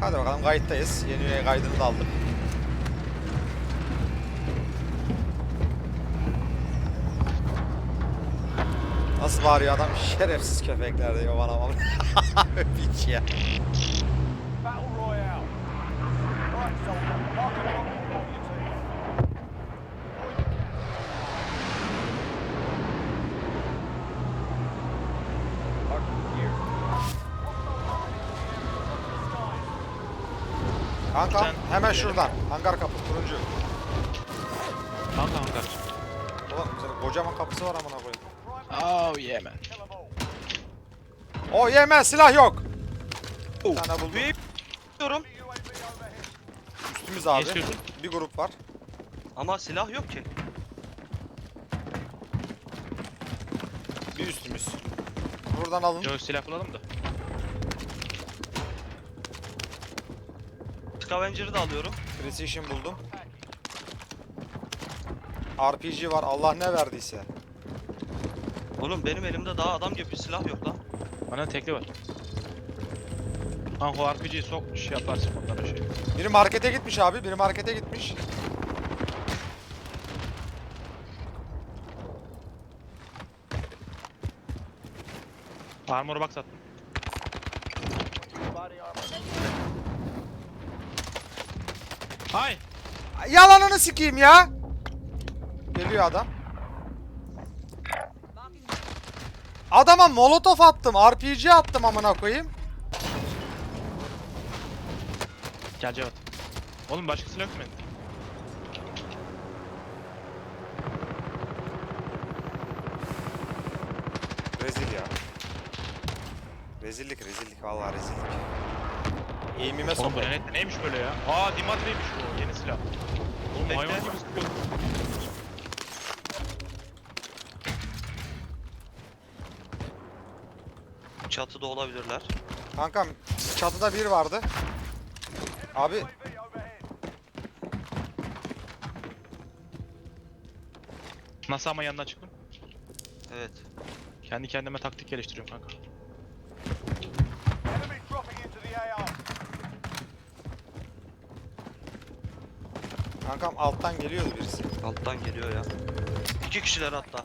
Hadi bakalım kayıttayız. Yeni üye kaydını da aldık. Nasıl bağırıyor adam? Şerefsiz köpekler diyor bana bana. Piç ya. Battle Royale. Right, soldier. Kanka Sen- hemen şuradan. Hangar kapı turuncu. Hangi hangar? Ulan senin kocaman kapısı var amına koyayım. Oh yeah man. O yemen silah yok. Oh. Bir tane buldum. Diyorum overhead. Üstümüz abi. istiyorsun? Bir grup var. ama silah yok ki. Bir üstümüz. Buradan alın. Yo silah bulalım da. Scavenger'ı da alıyorum. Precision buldum. RPG var. Allah ne verdiyse. Oğlum benim elimde daha adam gibi bir silah yok lan. Bana tekli var. Kanka o RPG'yi sok şey yaparsın onlara şey. Biri markete gitmiş abi. Biri markete gitmiş. Armor box attım. Body armor. Hay! Yalanını sikeyim ya. Geliyor adam. Adama molotof attım. RPG attım amına koyayım. Gel Cevat. Oğlum başka silah yok mu? bende? Rezil ya. Rezillik rezillik vallahi rezillik. Eğimime Oğlum bu sokayım. ne, neymiş böyle ya? Aa Dimatri'ymiş bu yeni silah. Oğlum Bekle. hayvan gibi sıkıyor. Çatıda olabilirler. Kankam çatıda bir vardı. Abi. Nasıl ama yanına çıktım? Evet. Kendi kendime taktik geliştiriyorum kanka. Enemy dropping into the AR. Kankam alttan geliyordu birisi. Alttan geliyor ya. İki kişiler hatta.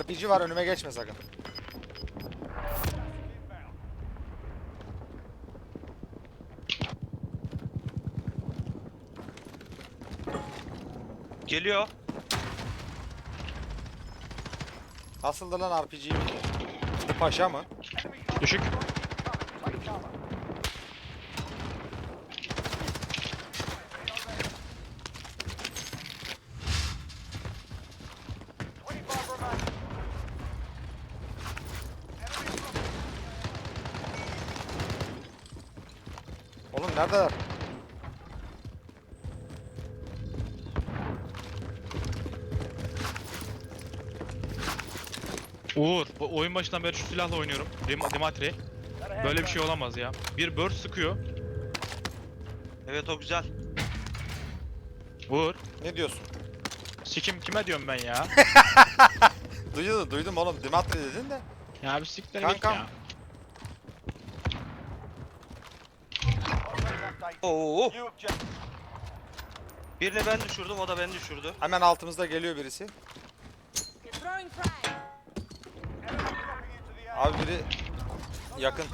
RPG var önüme geçme sakın. Geliyor. Nasıldı lan RPG mi? Paşa mı? Düşük. Neredeler? Uğur, bu oyun başından beri şu silahla oynuyorum. Dim Dimatri. Böyle bir şey olamaz ya. Bir burst sıkıyor. Evet o güzel. Uğur. Ne diyorsun? Sikim kime diyorum ben ya? Duydum, duydum oğlum. Dimitri dedin de. ya bir siktir git Kankam. ya. Oo. Birini ben düşürdüm o da beni düşürdü. Hemen altımızda geliyor birisi. Abi biri yakın.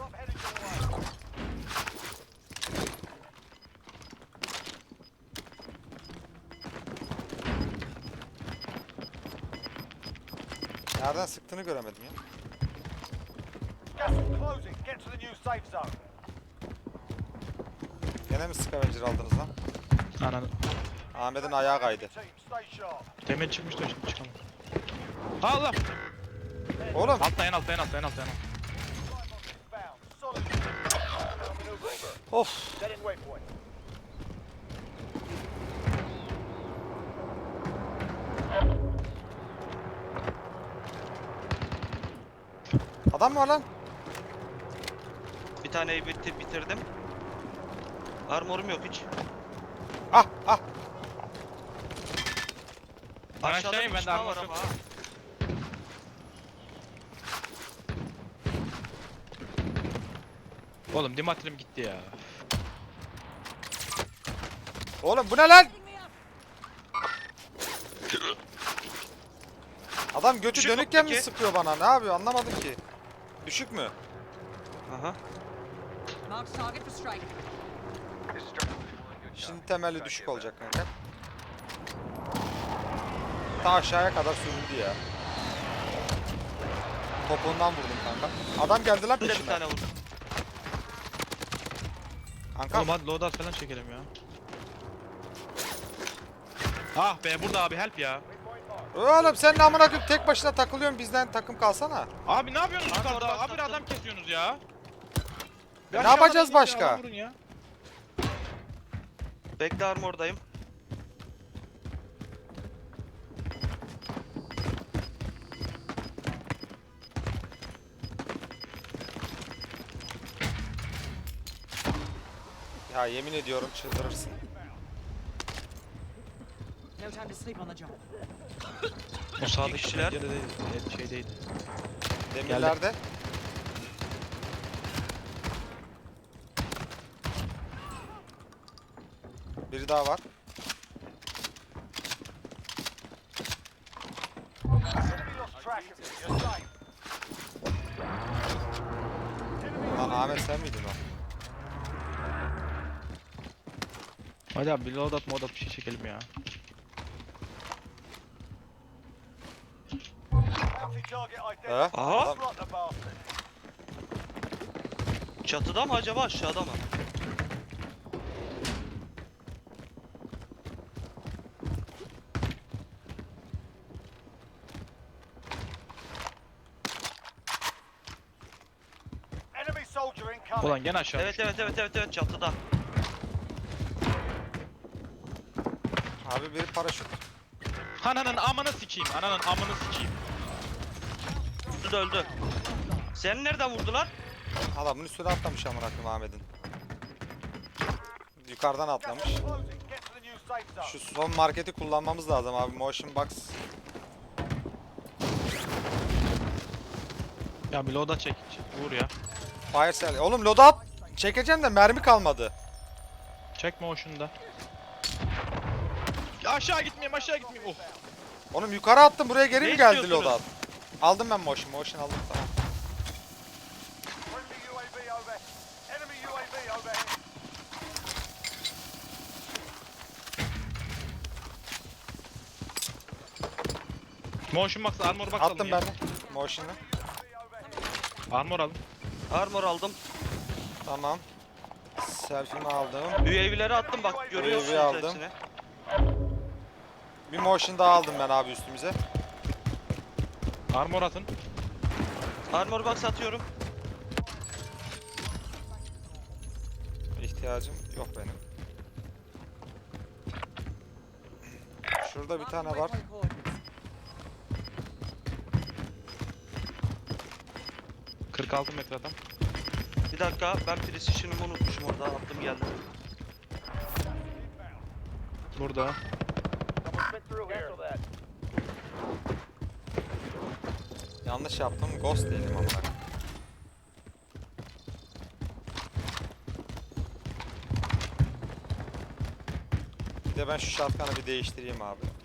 Nereden sıktığını göremedim ya. Gas is closing. Get to the new safe zone. Gene mi scavenger aldınız lan? Ananı. Ahmet'in ayağı kaydı. Demin çıkmış da şimdi çıkamam. Allah! Oğlum Altta en altta en altta en altta en altta. Of. Adam mı var lan? Bir taneyi bitti, bitirdim. Armorum yok hiç. Ah ah. Ben Aşağıda aşağıyım, bir ben de armor var yok. ama ha. Oğlum Dimatri'm gitti ya. Oğlum bu ne lan? Adam götü Düşük dönükken mi noktaki. sıkıyor bana? Ne yapıyor anlamadım ki. Düşük mü? Aha. Marked target for strike. Şimdi temelli düşük olacak kanka. Ta aşağıya kadar sürüldü ya. Topuğundan vurdum kanka. Adam geldi lan bir peşime. tane vurdum. Kanka Oğlum hadi loadout falan çekelim ya. Ah be burada abi help ya. oğlum sen ne amına koyayım tek başına takılıyorsun bizden takım kalsana. Abi ne yapıyorsunuz box Abi attım. adam kesiyorsunuz ya. Ne Bir yapacağız başka? ya, adam vurun ya. Bekle armordayım. Ya yemin ediyorum çıldırırsın. No time to sleep on the job. O sağdaki kişiler. şey değil. Demirlerde. Biri daha var. Lan Ahmet sen miydin o? Hadi abi bir loadout modat bir şey çekelim ya. He? Aha. Bastard. Çatıda mı acaba aşağıda mı? Enemy soldier incoming. Ulan gene aşağı Evet evet evet evet evet çatıda. Abi biri paraşüt. Ananın amını sikeyim. Ananın amını sikeyim. Öldü öldü. Sen nereden vurdular? Adamın üstüne atlamış amına koyayım Ahmet'in. Yukarıdan atlamış. Şu son marketi kullanmamız lazım abi. Motion box. Ya bir loadout çek. Vur ya. Fire cell. Oğlum loadout çekeceğim de mermi kalmadı. Çekme o şunu da. Ya aşağı gitmeyeyim aşağı gitmeyeyim. Oh. Oğlum yukarı attım buraya geri Ne mi geldi istiyorsunuz? Aldım ben motion. Motion aldım tamam. Friendly UAV over. Enemy UAV overhead. Motion box armor box alın Attım ya. ben de. Motion'ı. Armor alın. Armor aldım. Tamam. Selfie'mi aldım. UAV'leri attım bak görüyorsunuz UAV aldım. hepsini. Bir motion daha aldım ben abi üstümüze. Armor atın. Armor box atıyorum. İhtiyacım yok benim. Şurada bir tane var. 46 metre adam. Bir dakika ben precision'ımı unutmuşum orada attım geldi. Burada. Yanlış yaptım. Ghost değilim amına. koyayım. Bir de ben şu şatkanı bir değiştireyim abi.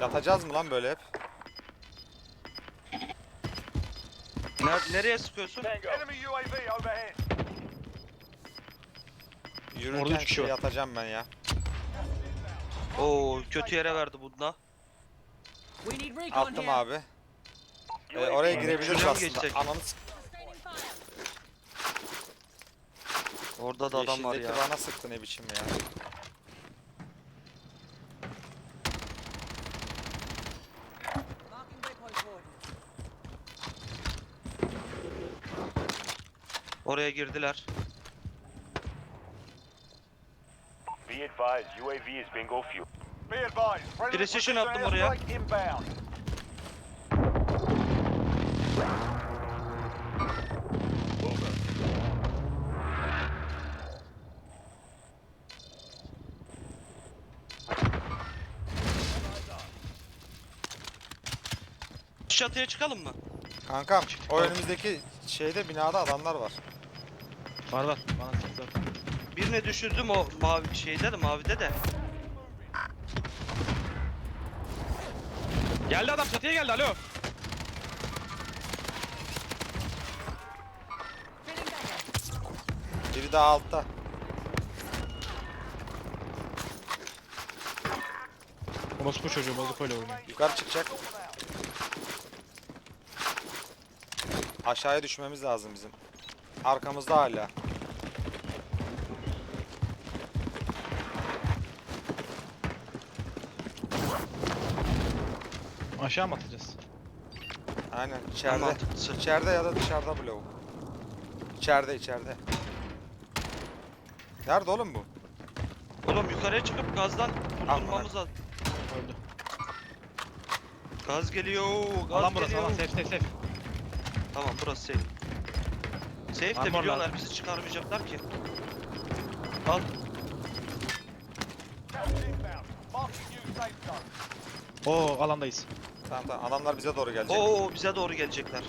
Yatacağız mı lan böyle hep? Ner- nereye sıkıyorsun? Enemy UAV overhead. Yürürken üç kişi şey var. yatacağım ben ya. Oo kötü yere verdi bunda. We need recon Attım here. abi. Ee, oraya girebiliriz şuraya mı aslında. Ananı. Orada da adam var ya. Bana sıktı ne biçim ya. Oraya girdiler. Be advised, UAV is bingo fuel. Be advised. Friendly Precision attım oraya. Çatıya çıkalım mı? Kankam o önümüzdeki şeyde binada adamlar var. Var var. Bana sıktı. Birine düşürdüm o mavi şeyde de mavide de. Geldi adam çatıya geldi alo. Biri daha altta. Orospu çocuğu bozuk öyle oynuyor. Yukarı çıkacak. Aşağıya düşmemiz lazım bizim. Arkamızda hala. Aşağı mı atacağız? Aynen içeride. mantıklısı. İçeride ya da dışarıda blok. İçeride içeride. Nerede oğlum bu? Oğlum yukarıya çıkıp gazdan kurtulmamız lazım. Öldü. Gaz geliyor. Gaz Alan burası geliyor. alan safe safe safe. Tamam burası safe. Safe de Armor biliyorlar bizi çıkarmayacaklar ki. Al. Safe. Oo alandayız. Tamam tamam adamlar bize doğru gelecek. Oo bize doğru gelecekler.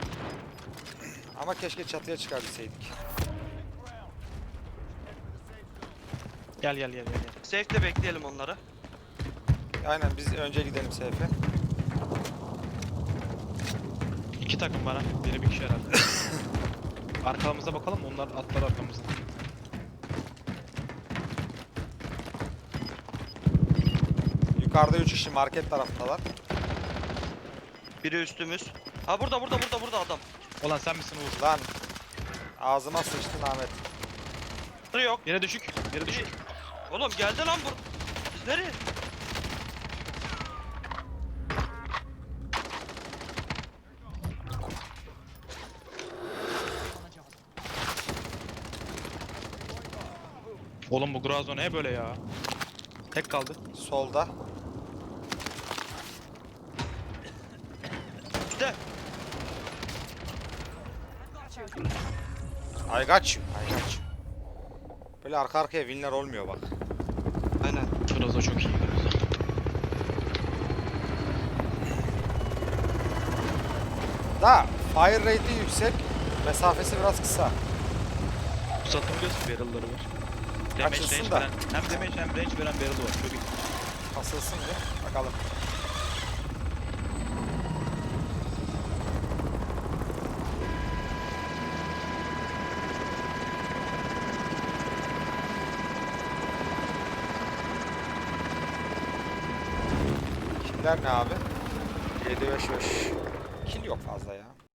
Ama keşke çatıya çıkabilseydik. Gel gel gel gel. gel. Safe'de bekleyelim onları. Aynen biz önce gidelim seyfe. İki takım bana. Biri bir kişi herhalde. Arkamıza bakalım onlar atlar arkamızda. Yukarıda 3 kişi market tarafındalar. Biri üstümüz. Ha burada burada burada burada adam. Ulan sen misin Uğur? Lan ağzıma sıçtın Ahmet. Yok. Yere düşük. Yere düşük. Oğlum geldi lan bur. Biz nereye? Oğlum bu Grazo ne böyle ya? Tek kaldı. Solda. You. I got you. I got you. Böyle arka arkaya winler olmuyor bak. Aynen. Grazo çok iyi Grazo. Da fire rate'i yüksek. Mesafesi biraz kısa. Uzatabiliyorsun barrel'ları var. Damage Açılsın range da. veren, hem damage hem range veren barrel var. Çok iyi. Asılsın bir. Bakalım. Killer ne abi? 7 5 5.